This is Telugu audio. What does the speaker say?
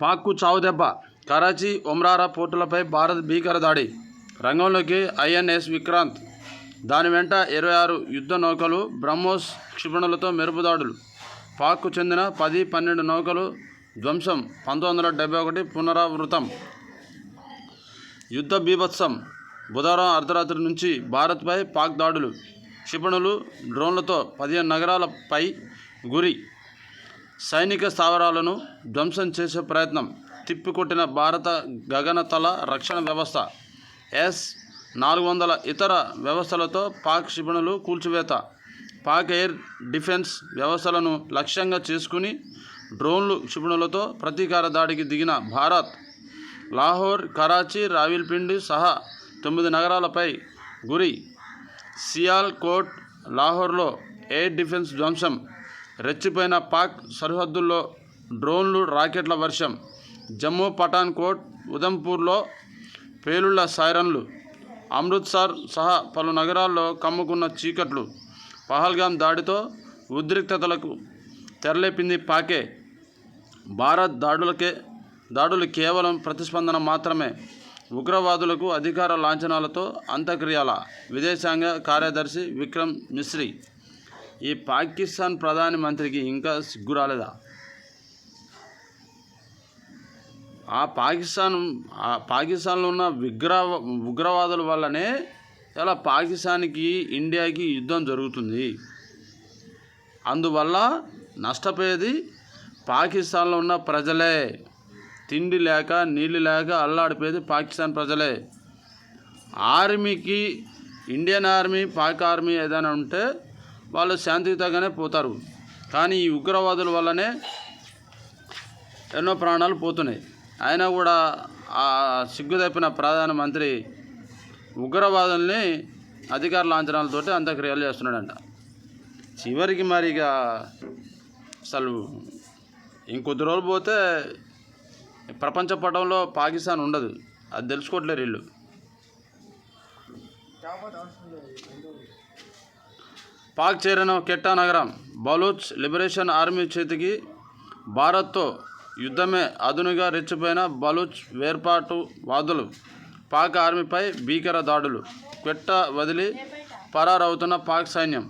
పాక్కు చావుదెబ్బ కరాచీ ఒమ్రారా పోర్టులపై భారత్ భీకర దాడి. రంగంలోకి ఐఎన్ఎస్ విక్రాంత్. దాని వెంట ఇరవై ఆరు యుద్ధ నౌకలు బ్రహ్మోస్ క్షిపణులతో మెరుపుదాడులు పాక్కు చెందిన పది పన్నెండు నౌకలు ధ్వంసం పంతొమ్మిది వందల డెబ్బై ఒకటి పునరావృతం. యుద్ధ బీభత్సం. బుధవారం అర్ధరాత్రి నుంచి భారత్పై పాక్ దాడులు. క్షిపణులు డ్రోన్లతో పదిహేను నగరాలపై గురి. సైనిక స్థావరాలను ధ్వంసం చేసే ప్రయత్నం తిప్పికొట్టిన భారత గగనతల రక్షణ వ్యవస్థ. ఎస్ నాలుగు వందల ఇతర వ్యవస్థలతో పాక్ క్షిపణులు కూల్చివేత. పాక్ ఎయిర్ డిఫెన్స్ వ్యవస్థలను లక్ష్యంగా చేసుకుని డ్రోన్లు క్షిపణులతో ప్రతీకార దాడికి దిగిన భారత్ లాహోర్ కరాచీ రావిల్పిండి సహా తొమ్మిది నగరాలపై గురి. సియాల్ కోట్ లాహోర్లో ఎయిర్ డిఫెన్స్ ధ్వంసం రెచ్చిపోయిన పాక్ సరిహద్దుల్లో డ్రోన్లు రాకెట్ల వర్షం జమ్మూ పఠాన్కోట్ ఉదంపూర్లో పేలుళ్ళ సైరన్లు అమృత్సర్ సహా పలు నగరాల్లో కమ్ముకున్న చీకట్లు పహల్గాం దాడితో ఉద్రిక్తతలకు తెరలేపింది పాకే. భారత్ దాడులకే దాడులు కేవలం ప్రతిస్పందన మాత్రమే. ఉగ్రవాదులకు అధికార లాంఛనాలతో అంత్యక్రియల విదేశాంగ కార్యదర్శి విక్రమ్ మిశ్రీ ఈ పాకిస్తాన్ ప్రధాని మంత్రికి ఇంకా సిగ్గు రాలేదా? ఆ పాకిస్తాన్ ఆ పాకిస్తాన్లో ఉన్న విగ్ర ఉగ్రవాదుల వల్లనే ఇలా పాకిస్తాన్కి ఇండియాకి యుద్ధం జరుగుతుంది. అందువల్ల నష్టపోయేది పాకిస్తాన్లో ఉన్న ప్రజలే. తిండి లేక నీళ్ళు లేక అల్లాడిపోయేది పాకిస్తాన్ ప్రజలే. ఆర్మీకి ఇండియన్ ఆర్మీ పాక్ ఆర్మీ ఏదైనా ఉంటే వాళ్ళు శాంతియుతంగానే పోతారు. కానీ ఈ ఉగ్రవాదుల వల్లనే ఎన్నో ప్రాణాలు పోతున్నాయి. అయినా కూడా ఆ సిగ్గు తప్పిన ప్రధానమంత్రి ఉగ్రవాదుల్ని అధికార లాంఛనాలతో అంత్యక్రియలు చేస్తున్నాడంట. చివరికి మరి ఇక అసలు ఇంకొద్ది రోజులు పోతే ప్రపంచ పటంలో పాకిస్తాన్ ఉండదు. అది తెలుసుకోవట్లేరు వీళ్ళు. పాక్ చేరిన కెట్టా నగరం బలూచ్ లిబరేషన్ ఆర్మీ చేతికి భారత్తో యుద్ధమే అదునుగా రెచ్చిపోయిన బలూచ్ వేర్పాటు వాదులు పాక్ ఆర్మీపై భీకర దాడులు కెట్ట వదిలి పరారవుతున్న పాక్ సైన్యం.